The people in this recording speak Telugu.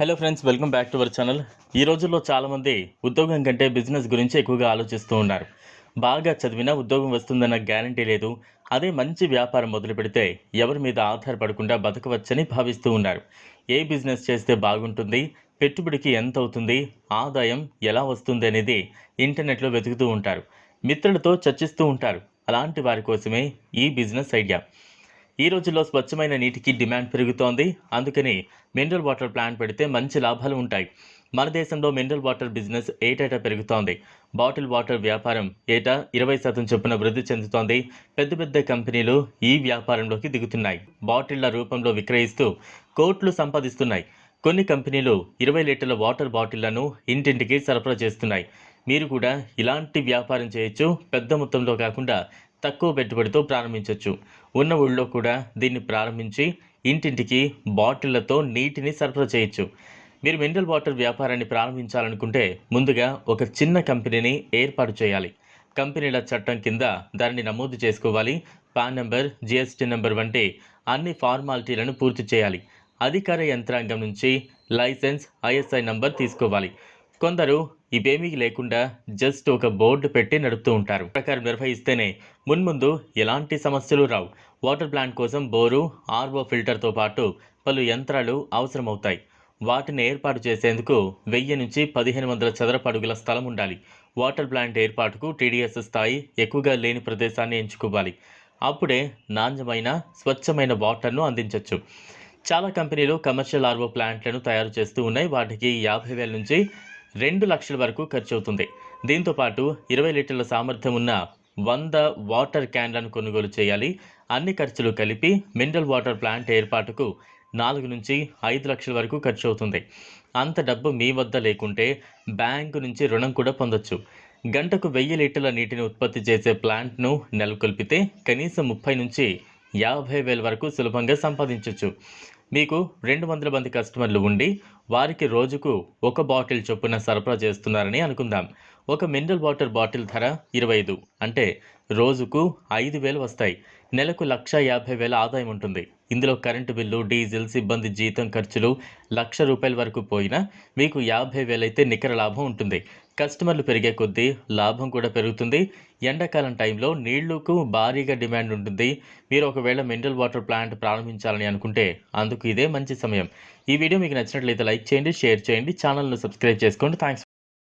Hello friends welcome back to our channel ఈ రోజుల్లో చాలామంది ఉద్యోగం కంటే బిజినెస్ గురించి ఎక్కువగా ఆలోచిస్తూ ఉన్నారు. బాగా చదివినా ఉద్యోగం వస్తుందన్న గ్యారంటీ లేదు. అదే మంచి వ్యాపారం మొదలు పెడితే ఎవరి మీద ఆధారపడకుండా బతకవచ్చని భావిస్తూ ఉన్నారు. ఏ బిజినెస్ చేస్తే బాగుంటుంది? పెట్టుబడికి ఎంత అవుతుంది? ఆదాయం ఎలా వస్తుంది అనేది ఇంటర్నెట్లో వెతుకుతూ ఉంటారు. మిత్రులతో చర్చిస్తూ ఉంటారు. అలాంటి వారి కోసమే ఈ బిజినెస్ ఐడియా ఈ రోజుల్లో స్వచ్ఛమైన నీటికి డిమాండ్ పెరుగుతోంది. అందుకని మినరల్ వాటర్ ప్లాంట్ పెడితే మంచి లాభాలు ఉంటాయి. మన దేశంలో మినరల్ వాటర్ బిజినెస్ ఏటేటా పెరుగుతోంది. బాటిల్ వాటర్ వ్యాపారం ఏటా ఇరవై శాతం చొప్పున వృద్ధి చెందుతోంది. పెద్ద పెద్ద కంపెనీలు ఈ వ్యాపారంలోకి దిగుతున్నాయి. బాటిళ్ళ రూపంలో విక్రయిస్తూ కోట్లు సంపాదిస్తున్నాయి. కొన్ని కంపెనీలు ఇరవై లీటర్ల వాటర్ బాటిళ్ళను ఇంటింటికి సరఫరా చేస్తున్నాయి. మీరు కూడా ఇలాంటి వ్యాపారం చేయొచ్చు. పెద్ద మొత్తంలో కాకుండా తక్కువ పెట్టుబడితో ప్రారంభించవచ్చు ఉన్న ఊళ్ళో కూడా దీన్ని ప్రారంభించి ఇంటింటికి బాటిళ్ళతో నీటిని సరఫరా చేయొచ్చు. మీరు మినరల్ వాటర్ వ్యాపారాన్ని ప్రారంభించాలనుకుంటే ముందుగా ఒక చిన్న కంపెనీని ఏర్పాటు చేయాలి. కంపెనీల చట్టం కింద దానిని నమోదు చేసుకోవాలి. పాన్ నెంబర్ జిఎస్టీ నెంబర్ వంటి అన్ని ఫార్మాలిటీలను పూర్తి చేయాలి. అధికార యంత్రాంగం నుంచి లైసెన్స్ ఐఎస్ఐ నంబర్ తీసుకోవాలి. కొందరు ఇవేమీ లేకుండా జస్ట్ ఒక బోర్డు పెట్టి నడుపుతూ ఉంటారు. ప్రకారం నిర్వహిస్తేనే మున్ముందు ఎలాంటి సమస్యలు రావు. వాటర్ ప్లాంట్ కోసం బోరు ఆర్ఓ ఫిల్టర్తో పాటు పలు యంత్రాలు అవసరమవుతాయి. వాటిని ఏర్పాటు చేసేందుకు వెయ్యి నుంచి పదిహేను వందల చదరపు అడుగుల స్థలం ఉండాలి. వాటర్ ప్లాంట్ ఏర్పాటుకు టీడీఎస్ స్థాయి ఎక్కువగా లేని ప్రదేశాన్ని ఎంచుకోవాలి. అప్పుడే నాణ్యమైన స్వచ్ఛమైన వాటర్ను అందించవచ్చు చాలా కంపెనీలు కమర్షియల్ ఆర్వో ప్లాంట్లను తయారు చేస్తూ ఉన్నాయి. వాటికి యాభై వేల నుంచి రెండు లక్షల వరకు ఖర్చు అవుతుంది దీంతో పాటు ఇరవై లీటర్ల సామర్థ్యం ఉన్న వంద వాటర్ క్యాన్లను కొనుగోలు చేయాలి. అన్ని ఖర్చులు కలిపి మినరల్ వాటర్ ప్లాంట్ ఏర్పాటుకు నాలుగు నుంచి ఐదు లక్షల వరకు ఖర్చు అవుతుంది అంత డబ్బు మీ వద్ద లేకుంటే బ్యాంకు నుంచి రుణం కూడా పొందొచ్చు. గంటకు వెయ్యి లీటర్ల నీటిని ఉత్పత్తి చేసే ప్లాంట్ను నెలకొల్పితే కనీసం ముప్పై నుంచి యాభై వేల వరకు సులభంగా సంపాదించవచ్చు మీకు రెండు వందల మంది కస్టమర్లు ఉండి వారికి రోజుకు ఒక బాటిల్ చొప్పున సరఫరా చేస్తున్నారని అనుకుందాం. ఒక మినరల్ వాటర్ బాటిల్ ధర ఇరవై ఐదు. అంటే రోజుకు ఐదు వేలు వస్తాయి. నెలకు లక్ష యాభై వేల ఆదాయం ఉంటుంది. ఇందులో కరెంటు బిల్లు డీజిల్ సిబ్బంది జీతం ఖర్చులు లక్ష రూపాయల వరకు పోయినా మీకు యాభై వేలైతే నికర లాభం ఉంటుంది. కస్టమర్లు పెరిగే కొద్దీ లాభం కూడా పెరుగుతుంది. ఎండాకాలం టైంలో నీళ్ళకు భారీగా డిమాండ్ ఉంటుంది. మీరు ఒకవేళ మినరల్ వాటర్ ప్లాంట్ ప్రారంభించాలని అనుకుంటే అందుకు ఇదే మంచి సమయం. ఈ వీడియో మీకు నచ్చినట్లయితే లైక్ లైక్ చేయండి షేర్ చేయండి ఛానల్ను సబ్స్క్రైబ్ చేసుకోండి. థ్యాంక్స్